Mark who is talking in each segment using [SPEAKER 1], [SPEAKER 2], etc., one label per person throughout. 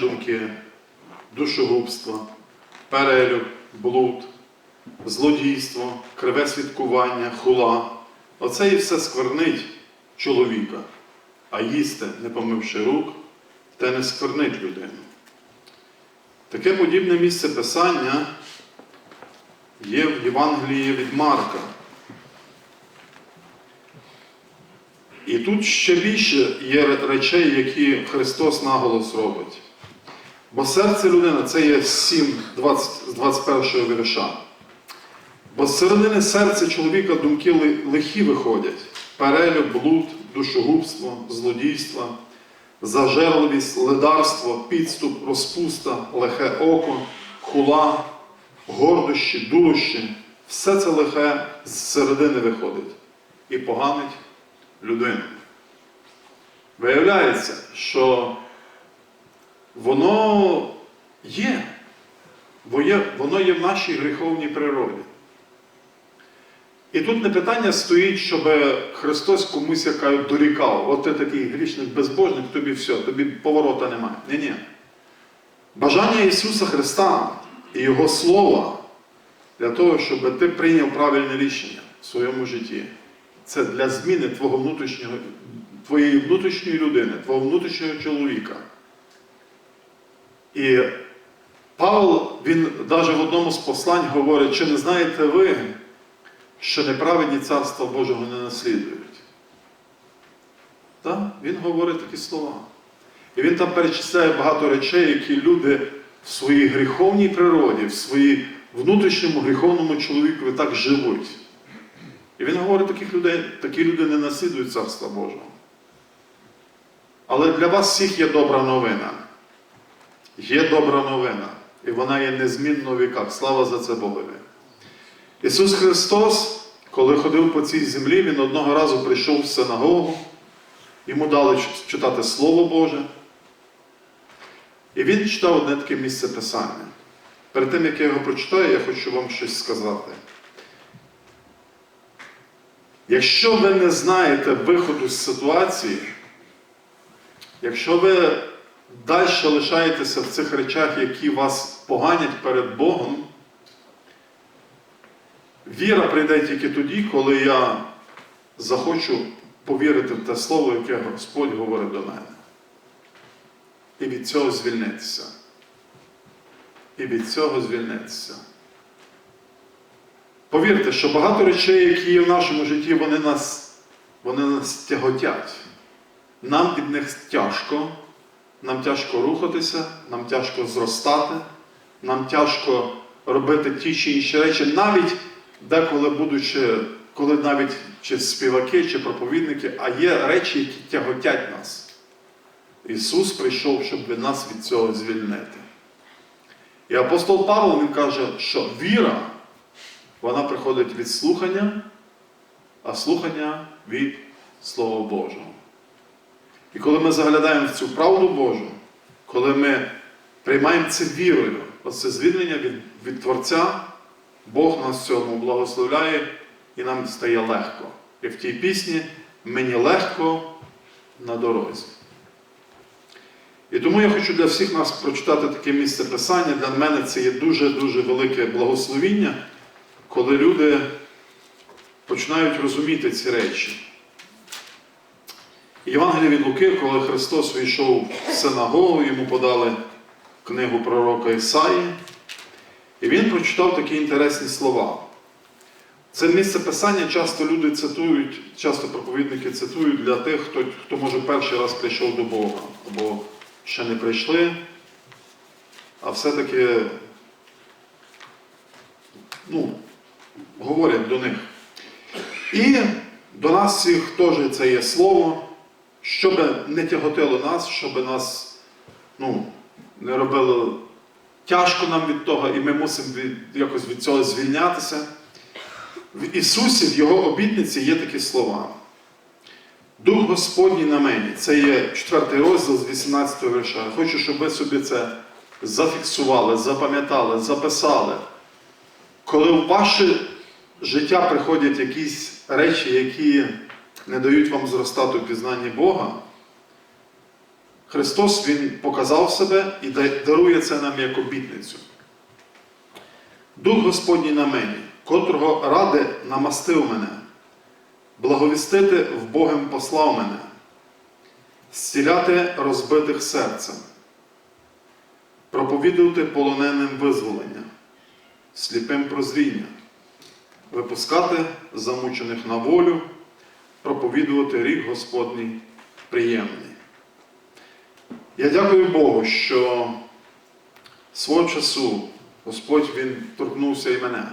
[SPEAKER 1] думки, душогубство, перелюб, блуд, злодійство, криве свідкування, хула. Оце і все сквернить чоловіка, а їсти, не помивши рук, те не сквернить людину. Таке подібне місце Писання є в Євангелії від Марка. І тут ще більше є речей, які Христос наголос робить. Бо серце людини це є 7 20, з 21 вірша. Бо з середини серця чоловіка думки лихі виходять: перелюб, блуд, душогубство, злодійство, зажерливість, ледарство, підступ, розпуста, лихе око, хула, гордощі, дурощі. Все це лихе з середини виходить і поганить людину. Виявляється, що воно є, воно є в нашій гріховній природі. І тут не питання стоїть, щоб Христос комусь як дорікав. От ти такий грішник безбожник, тобі все, тобі поворота немає. Ні, ні. Бажання Ісуса Христа і Його Слова для того, щоб ти прийняв правильне рішення в своєму житті. Це для зміни твого внутрішнього, твоєї внутрішньої людини, твого внутрішнього чоловіка. І Павло, він навіть в одному з послань говорить, чи не знаєте ви, що неправедні царства Божого не наслідують. Так? Він говорить такі слова. І він там перечисляє багато речей, які люди в своїй гріховній природі, в своїй внутрішньому гріховному чоловікові так живуть. І він говорить, таких людей, такі люди не наслідують Царства Божого. Але для вас всіх є добра новина. Є добра новина. І вона є незмінна в віках. Слава за це Богові. Ісус Христос, коли ходив по цій землі, Він одного разу прийшов в синагогу, йому дали читати Слово Боже. І він читав одне таке місце Писання. Перед тим, як я його прочитаю, я хочу вам щось сказати. Якщо ви не знаєте виходу з ситуації, якщо ви далі лишаєтеся в цих речах, які вас поганять перед Богом, віра прийде тільки тоді, коли я захочу повірити в те слово, яке Господь говорить до мене. І від цього звільнитися. І від цього звільнитися. Повірте, що багато речей, які є в нашому житті, вони нас, вони нас тяготять. Нам від них тяжко, нам тяжко рухатися, нам тяжко зростати, нам тяжко робити ті чи інші речі, навіть деколи будучи, коли навіть чи співаки, чи проповідники, а є речі, які тяготять нас. Ісус прийшов, щоб нас від цього звільнити. І апостол Павло він каже, що віра, вона приходить від слухання, а слухання від Слова Божого. І коли ми заглядаємо в цю правду Божу, коли ми приймаємо це вірою, оце звільнення від, від Творця, Бог нас в цьому благословляє і нам стає легко. І в тій пісні мені легко на дорозі. І тому я хочу для всіх нас прочитати таке місце Писання. Для мене це є дуже-дуже велике благословіння, коли люди починають розуміти ці речі. Євангелія від Луки, коли Христос війшов в синагогу, йому подали книгу пророка Ісаї, і він прочитав такі інтересні слова. Це місце писання часто люди цитують, часто проповідники цитують для тих, хто, хто може перший раз прийшов до Бога, або ще не прийшли, а все-таки ну, говорять до них. І до нас всіх теж це є слово, щоб не тяготило нас, щоб нас ну, не робило тяжко нам від того, і ми мусимо від, якось від цього звільнятися. В Ісусі, в Його обітниці є такі слова. Дух Господній на мені. Це є четвертий розділ з 18 вірша. Я хочу, щоб ви собі це зафіксували, запам'ятали, записали. Коли в ваше життя приходять якісь речі, які не дають вам зростати у пізнанні Бога, Христос Він показав себе і дарує це нам як обітницю. Дух Господній на мені, котрого ради намастив мене, благовістити в Богом послав мене, зціляти розбитих серцем, проповідувати полоненим визволення, сліпим прозріння, випускати замучених на волю, проповідувати рік Господній приємний. Я дякую Богу, що свого часу Господь Він торкнувся і мене,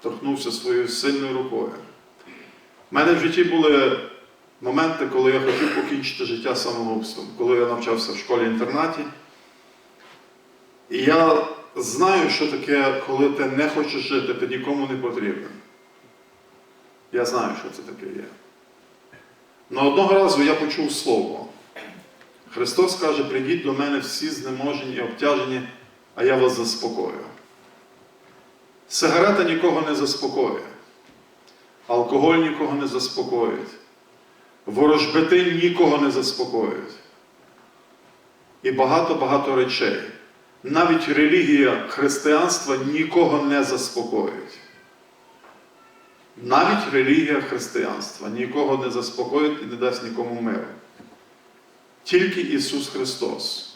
[SPEAKER 1] торкнувся своєю сильною рукою. У мене в житті були моменти, коли я хотів покінчити життя самогубством, коли я навчався в школі-інтернаті. І я знаю, що таке, коли ти не хочеш жити, ти нікому не потрібен. Я знаю, що це таке є. Но одного разу я почув слово. Христос каже, прийдіть до мене всі знеможені і обтяжені, а я вас заспокою. Сигарета нікого не заспокоює, алкоголь нікого не заспокоїть, ворожбити нікого не заспокоюють. І багато-багато речей. Навіть релігія християнства нікого не заспокоїть. Навіть релігія християнства нікого не заспокоїть і не дасть нікому миру. Тільки Ісус Христос.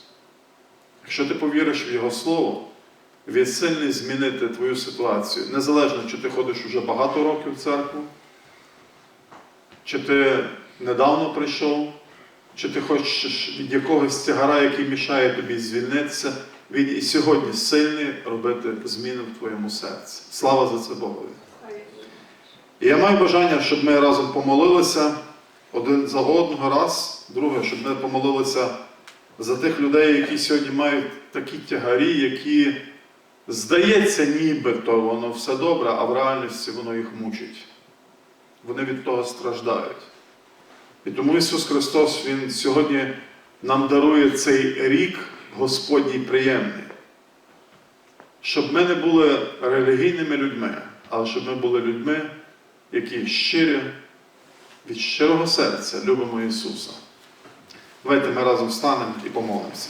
[SPEAKER 1] Якщо ти повіриш в Його Слово, Він сильний змінити твою ситуацію. Незалежно, чи ти ходиш вже багато років в церкву, чи ти недавно прийшов, чи ти хочеш від якогось тягара, який мішає тобі звільнитися, він і сьогодні сильний робити зміни в твоєму серці. Слава за це Богові. І я маю бажання, щоб ми разом помолилися один за одного раз, друге, щоб ми помолилися за тих людей, які сьогодні мають такі тягарі, які, здається, нібито воно все добре, а в реальності воно їх мучить. Вони від того страждають. І тому Ісус Христос, Він сьогодні нам дарує цей рік Господній приємний. Щоб ми не були релігійними людьми, але щоб ми були людьми, які щирі, від щирого серця любимо Ісуса. Давайте ми разом встанемо і помолимося.